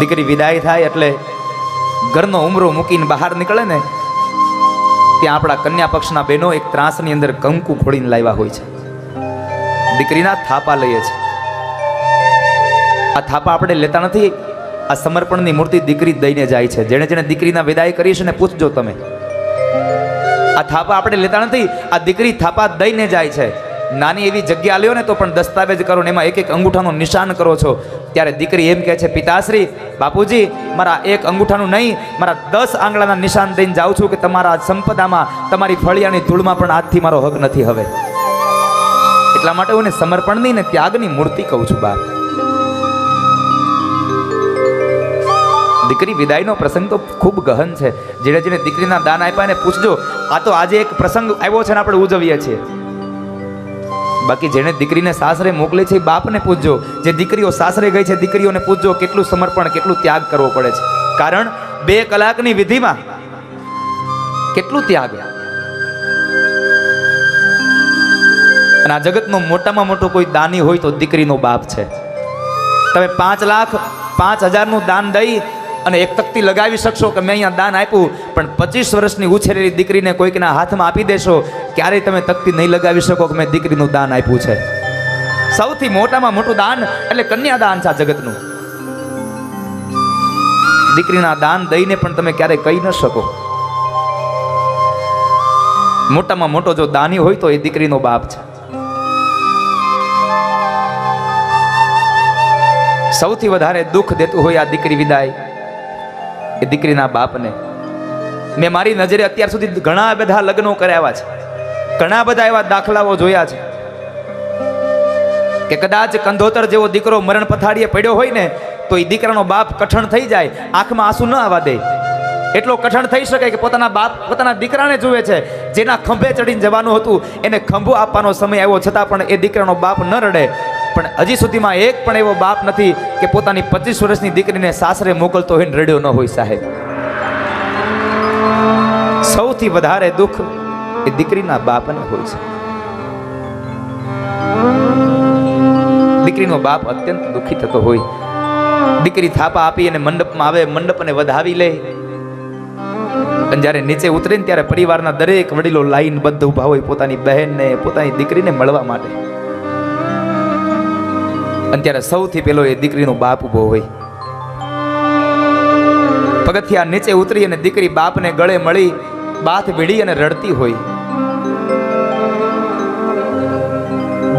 દીકરી વિદાય થાય એટલે ઘરનો ઉમરો મૂકીને બહાર નીકળે ને, ત્યાં આપણા કન્યા પક્ષના બહેનો એક ત્રાસની અંદર કંકુ ફોડીને લાવ્યા હોય છે. દીકરીના થાપા લઈએ છે. આ થાપા આપણે લેતા નથી, આ સમર્પણની મૂર્તિ દીકરી દઈને જાય છે. જેણે જેણે દીકરીના વિદાય કરી છે ને પૂછજો તમે. આ થાપા આપણે લેતા નથી, આ દીકરી થાપા દઈને જાય છે. નાની એવી જગ્યા લ્યો ને તો પણ દસ્તાવેજ કરો ને એમાં એક એક અંગૂઠાનું નિશાન કરો છો. ત્યારે દીકરી એમ કહે છે, પિતાશ્રી, બાપુજી, મારા એક અંગૂઠાનું નહીં, મારા દસ આંગળાના નિશાન દઈને જાઉં છું કે તમારા સંપદામાં, તમારી ફળિયાની ધૂળમાં પણ આજથી મારો હક નથી હવે. એટલા માટે હું એને સમર્પણની ને ત્યાગની મૂર્તિ કહું છું બાપ દીકરી, વિદાયનો પ્રસંગ તો ખૂબ ગહન છે. જેને જેને દીકરીના દાન આપ્યા ને પૂછજો, આ તો આજે એક પ્રસંગ આવ્યો છે ને આપણે ઉજવીએ છીએ. બાકી જેણે દીકરીને સાસરે મોકલે છે એ બાપને પૂછજો જે દીકરીઓ સાસરે ગઈ છે, દીકરીઓને પૂછજો કેટલું સમર્પણ, કેટલું ત્યાગ કરવો પડે છે. કારણ બે કલાકની વિધિમાં કેટલું ત્યાગ. અને આ જગતનો મોટામાં મોટો કોઈ દાની હોય તો દીકરીનો બાપ છે. તમે પાંચ લાખ, પાંચ હજારનું દાન દઈ અને એક તકતી લગાવી શકશો કે મેં અહીંયા દાન આપ્યું, પણ પચીસ વર્ષની ઉછેરેલી દીકરીને કોઈકના હાથમાં આપી દેશો, ક્યારેય તમે તકતી નહીં લગાવી શકો કે મેં દીકરીનું દાન આપ્યું છે. સૌથી મોટામાં મોટું દાન એટલે કન્યાદાન છે આ જગતનું. દીકરીના દાન દઈને પણ તમે ક્યારેય કહી ન શકો. મોટામાં મોટો જો દાની હોય તો એ દીકરીનો બાપ છે. સૌથી વધારે દુઃખ દેતું હોય આ દીકરી વિદાય. એ દીકરીના બાપને. મેં મારી નજરે અત્યાર સુધી ઘણા બધા લગ્નો કરાવ્યા છે. ઘણા બધા એવા દાખલાઓ જોયા છે. કે કદાચ કંધોતર જેવો દીકરો મરણ પથારીએ પડ્યો હોય ને, તો એ દીકરાનો બાપ કઠણ થઈ જાય, આંખમાં આંસુ ન આવવા દે. એટલો કઠણ થઈ શકે કે પોતાના બાપ, પોતાના દીકરાને જુએ છે, જેના ખંભે ચડીને જવાનું હતું, એને ખંભો આપવાનો સમય આવ્યો છતાં પણ એ દીકરાનો બાપ ન રડે. પણ હજી સુધીમાં એક પણ એવો બાપ નથી કે પોતાની પચીસ વર્ષની દીકરીને સાસરે મોકલતો હોય રડ્યો ન હોય સાહેબ. સૌથી વધારે દુઃખ એ દીકરીના બાપને હોય છે. દીકરીનો બાપ અત્યંત દુઃખી થતો હોય. દીકરી થાપા આપી અને મંડપમાં આવે, મંડપને વધાવી લે. અને જ્યારે નીચે ઉતરે ત્યારે પરિવારના દરેક વડીલો લાઈન બંધ ઊભા હોય પોતાની બહેનને, પોતાની દીકરીને મળવા માટે. અને ત્યારે સૌથી પેલો એ દીકરીનો બાપ ઊભો હોય. પગથિયા નીચે ઉતરી અને દીકરી બાપને ગળે મળી બાથ ભીડી અને રડતી હોય.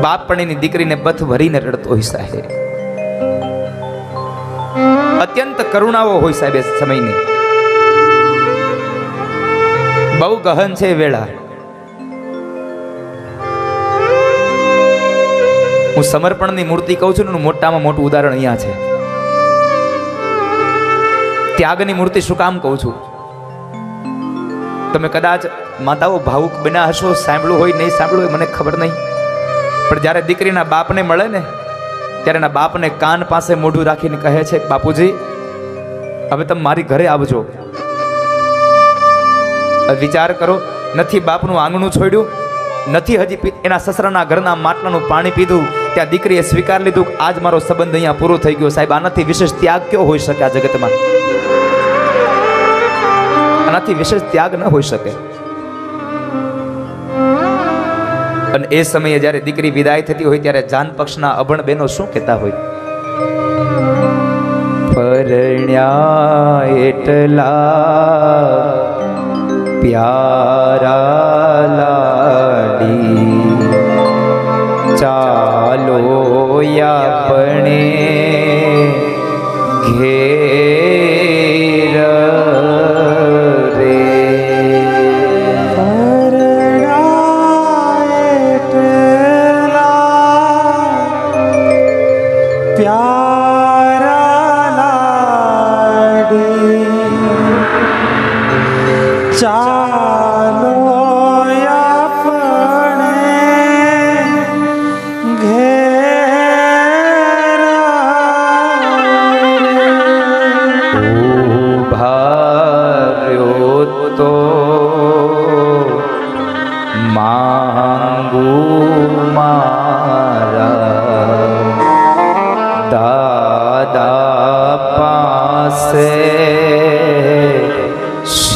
બાપ પણ દીકરીને બથ ભરીને રડતો હોય સાહેબ. અત્યંત કરુણાઓ હોય સાહેબ એ સમયની. બહુ ગહન છે વેળા. હું સમર્પણની મૂર્તિ કહું છું ને મોટામાં મોટું ઉદાહરણ અહીંયા છે. ત્યાગની મૂર્તિ શું કામ કહું છું? તમે કદાચ માતાઓ ભાવુક બન્યા હશો, સાંભળ્યું હોય, નહીં સાંભળ્યું હોય, મને ખબર નહીં. પણ જ્યારે દીકરીના બાપને મળે ને, ત્યારે એના બાપને કાન પાસે મોઢું રાખીને કહે છે, બાપુજી, હવે તમે મારી ઘરે આવજો. વિચાર કરો, નથી બાપનું આંગણું છોડ્યું, નથી હજી એના સસરાના ઘરના માટલાનું પાણી પીધું. ત્યાં દીકરીએ સ્વીકાર લીધું કે આજ મારો સંબંધ અહીંયા પૂરો થઈ ગયો. સાહેબ, આનાથી વિશેષ ત્યાગ કયો હોઈ શકે આ જગતમાં? આનાથી વિશેષ ત્યાગ ન હોઈ શકે. અને એ સમયે જ્યારે દીકરી વિદાય થતી હોય ત્યારે જાન પક્ષના અભણ બહેનો શું કહેતા હોય? પરણ્યા એટલા પ્યારા લાડી ચાલો આપણે ઘેર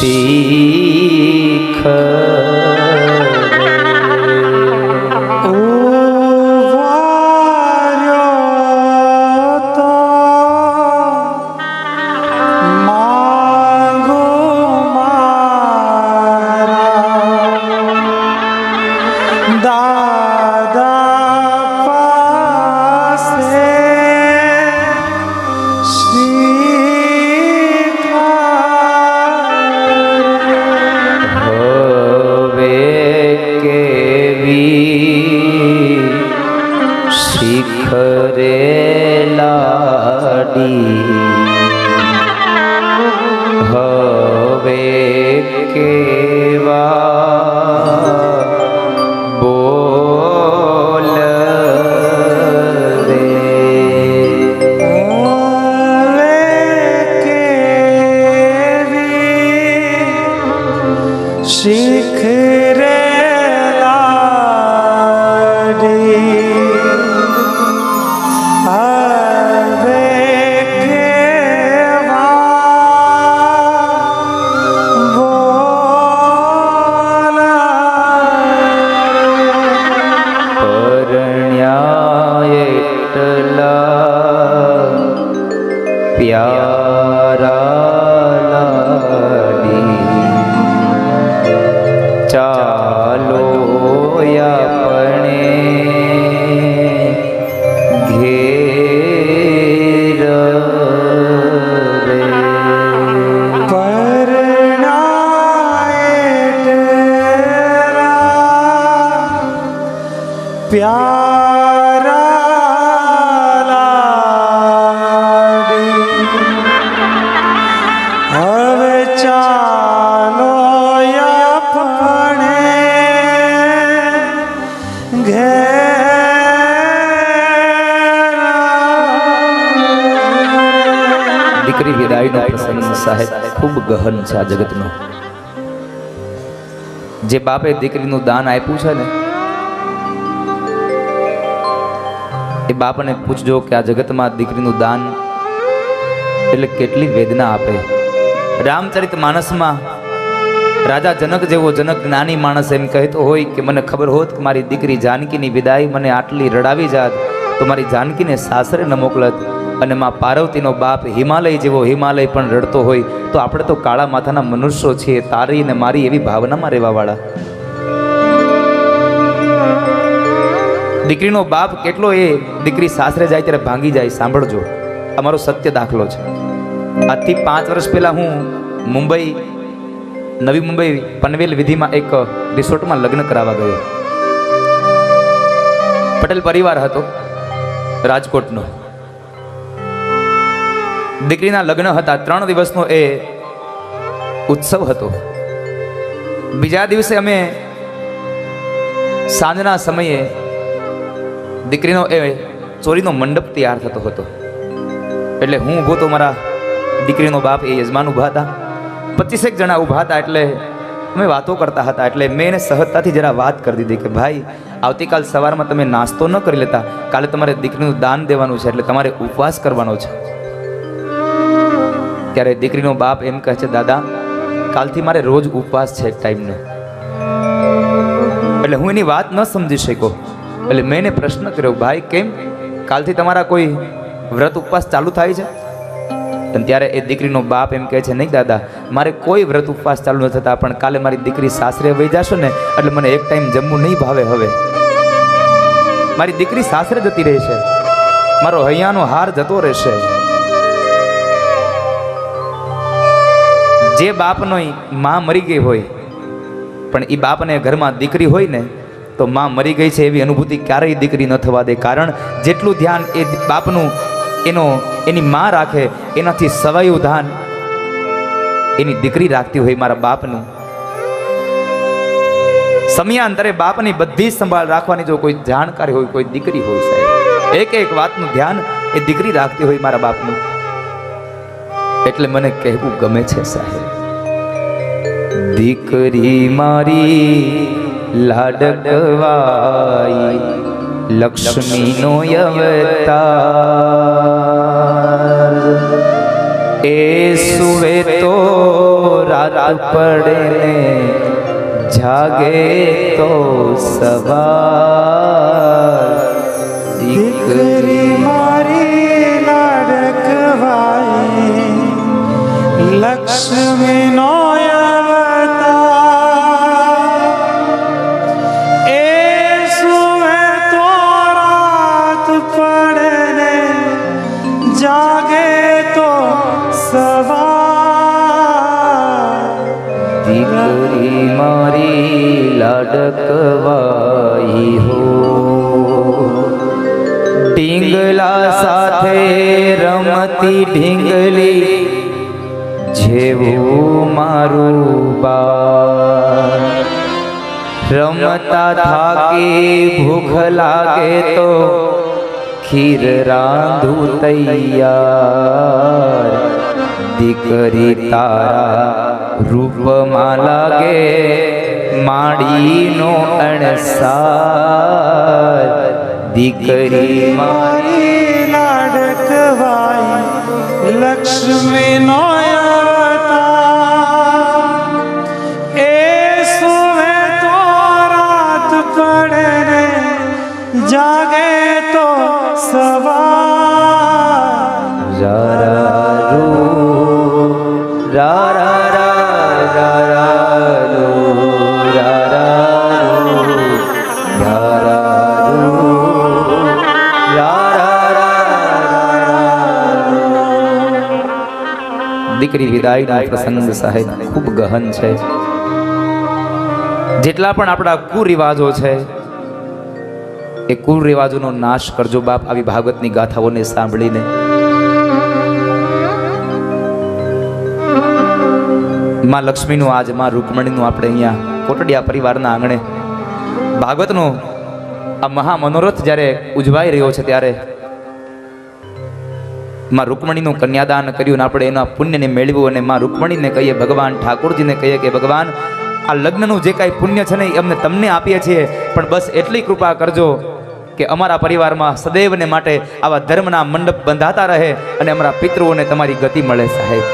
শিখা। પ્યારા હવે ચાલો આપણે દીકરી વિદાયનો પ્રસંગ સાહેબ ખૂબ ગહન છે આ જગતનો. જે બાપે દીકરીનું દાન આપ્યું છે ને એ બાપને પૂછજો કે આ જગતમાં દીકરીનું દાન એટલે કેટલી વેદના આપે. રામચરિત માનસમાં રાજા જનક જેવો જનક નાની માણસ એમ કહેતો હોય કે મને ખબર હોત કે મારી દીકરી જાનકીની વિદાય મને આટલી રડાવી જાત, તો મારી જાનકીને સાસરે ન મોકલત અને માં પાર્વતીનો બાપ હિમાલય જેવો હિમાલય પણ રડતો હોય, તો આપણે તો કાળા માથાના મનુષ્યો છીએ, તારી અને મારી એવી ભાવનામાં રહેવાવાળા. દીકરીનો બાપ કેટલો એ દીકરી સાસરે જાય ત્યારે ભાંગી જાય, સાંભળજો. અમારો સત્ય દાખલો છે. આજથી પાંચ વર્ષ પહેલાં હું મુંબઈ, નવી મુંબઈ પનવેલ વિધિમાં એક રિસોર્ટમાં લગ્ન કરાવવા ગયો. પટેલ પરિવાર હતો, રાજકોટનો. દીકરીના લગ્ન હતા, ત્રણ દિવસનો એ ઉત્સવ હતો. બીજા દિવસે અમે સાંજના સમયે દીકરીનો એ ચોરીનો મંડપ તૈયાર થતો હતો. એટલે હું ઊભો તો મારા દીકરીનો બાપ એ યજમાન ઊભા હતા. પચીસેક જણા ઊભા હતા એટલે અમે વાતો કરતા હતા. એટલે મેં એને સહજતાથી જરા વાત કરી દીધી કે, ભાઈ, આવતીકાલ સવારમાં તમે નાસ્તો ન કરી લેતા. કાલે તમારે દીકરીનું દાન દેવાનું છે, એટલે તમારે ઉપવાસ કરવાનો છે. ત્યારે દીકરીનો બાપ એમ કહે છે, દાદા, કાલથી મારે રોજ ઉપવાસ છે એક ટાઈમનો. એટલે હું એની વાત ન સમજી શક્યો. એટલે મેં એને પ્રશ્ન કર્યો, ભાઈ, કેમ? કાલથી તમારા કોઈ વ્રત ઉપવાસ ચાલુ થાય છે? અને ત્યારે એ દીકરીનો બાપ એમ કહે છે, નહીં દાદા, મારે કોઈ વ્રત ઉપવાસ ચાલુ ન થતા, પણ કાલે મારી દીકરી સાસરે વહી જશો ને, એટલે મને એક ટાઈમ જમવું નહીં ભાવે હવે. મારી દીકરી સાસરે જતી રહેશે મારો હૈયાનો હાર જતો રહેશે જે બાપનો માં મરી ગઈ હોય, પણ એ બાપને ઘરમાં દીકરી હોય ને તો માં મરી ગઈ છે એવી અનુભૂતિ ક્યારેય દીકરી ન થવા દે. કારણ જેટલું ધ્યાન એ બાપનું, એનો, એની માં રાખે, એનાથી સવાયું ધ્યાન એની દીકરી રાખતી હોય મારા બાપનું. સમયાંતરે બાપની બધી સંભાળ રાખવાની જો કોઈ જાણકારી હોય, કોઈ દીકરી હોય સાહેબ, એક એક વાતનું ધ્યાન એ દીકરી રાખતી હોય મારા બાપનું. એટલે મને કહેવું ગમે છે સાહેબ, દીકરી મારી લાડકવાઈ લક્ષ્મીનો અવતાર. એ સુવે તો રાત પડે ને જાગે તો સવાર. દીકરી મારી લાડકવાઈ લક્ષ્મી દીકરી મારી લાડકવાઈ હો. ઢીંગલા સાથે રમતી ઢીંગલી જેવું મારું બા રમતા થાકી ભૂખ લાગે તો ખીર રાંધું તૈયાર. દીકરી તારા રૂપમાં લાગે માડીનો અણસાર. દીકરી મારી લાડકવાઈ લક્ષ્મી નો સુવે જાગે તો સવાર. દીકરી વિદાયનો પ્રસંગ સાહેબ ખૂબ ગહન છે. જેટલા પણ આપણા કુરિવાજો છે, એ કુરિવાજોનો નાશ કરજો બાપ આવી ભાગવતની ગાથાઓને સાંભળીને. માં લક્ષ્મીનું આજ, માં રૂકમણીનું આપણે અહીંયા કોટડિયા પરિવારના આંગણે. ભાગવતનો આ મહા મનોરથ જ્યારે ઉજવાઈ રહ્યો છે ત્યારે માં રૂકમણીનું કન્યાદાન કર્યું અને આપણે એના પુણ્યને મેળવ્યું અને માં રૂકમણીને કહીએ, ભગવાન ઠાકોરજીને કહીએ કે, ભગવાન, આ લગ્નનું જે કાંઈ પુણ્ય છે ને એ અમને તમને આપીએ છીએ, પણ બસ એટલી કૃપા કરજો કે અમારા પરિવારમાં સદૈવને માટે આવા ધર્મના મંડપ બંધાતા રહે અને અમારા પિતૃઓને તમારી ગતિ મળે સાહેબ.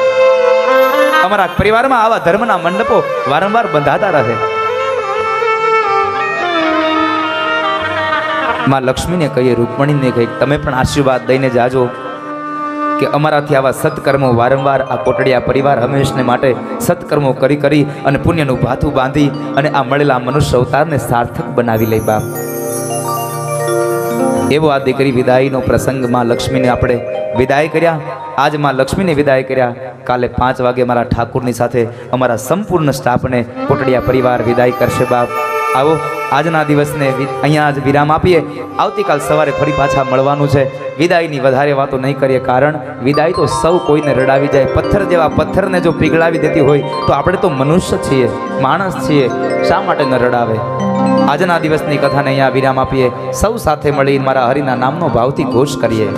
અમારા પરિવારમાં આવા ધર્મના મંડપો વારંવાર બંધાતા રહે. માં લક્ષ્મીને કહીએ, રૂકમણીને કહીએ, તમે પણ આશીર્વાદ દઈને જાજો. કે અમારાથી આવા સત્કર્મો વારંવાર આ કોટડિયા પરિવાર હંમેશને માટે સત્કર્મો કરી કરી અને પુણ્યનું ભાથું બાંધી અને આ મળેલા મનુષ્ય અવતારને સાર્થક બનાવી લઈ બાપ. એવો આ દીકરી વિદાયનો પ્રસંગમાં લક્ષ્મીને આપણે વિદાય કર્યા. આજમાં લક્ષ્મીને વિદાય કર્યા. કાલે પાંચ વાગે મારા ઠાકુરની સાથે અમારા સંપૂર્ણ સ્ટાફને કોટડિયા પરિવાર વિદાય કરશે બાપ. આવો, આજના દિવસને અહીંયા જ વિરામ આપીએ. આવતીકાલ સવારે ફરી પાછા મળવાનું છે. વિદાયની વધારે વાતો નહીં કરીએ કારણ, વિદાય તો સૌ કોઈને રડાવી જાય. પથ્થર જેવા પથ્થરને જો પીગળાવી દેતી હોય, તો આપણે તો મનુષ્ય છીએ, માણસ છીએ. શા માટે ન રડાવે? આજના દિવસની કથાને અહીંયા વિરામ આપીએ. સૌ સાથે મળી મારા હરિના નામનો ભાવથી ઘોષ કરીએ.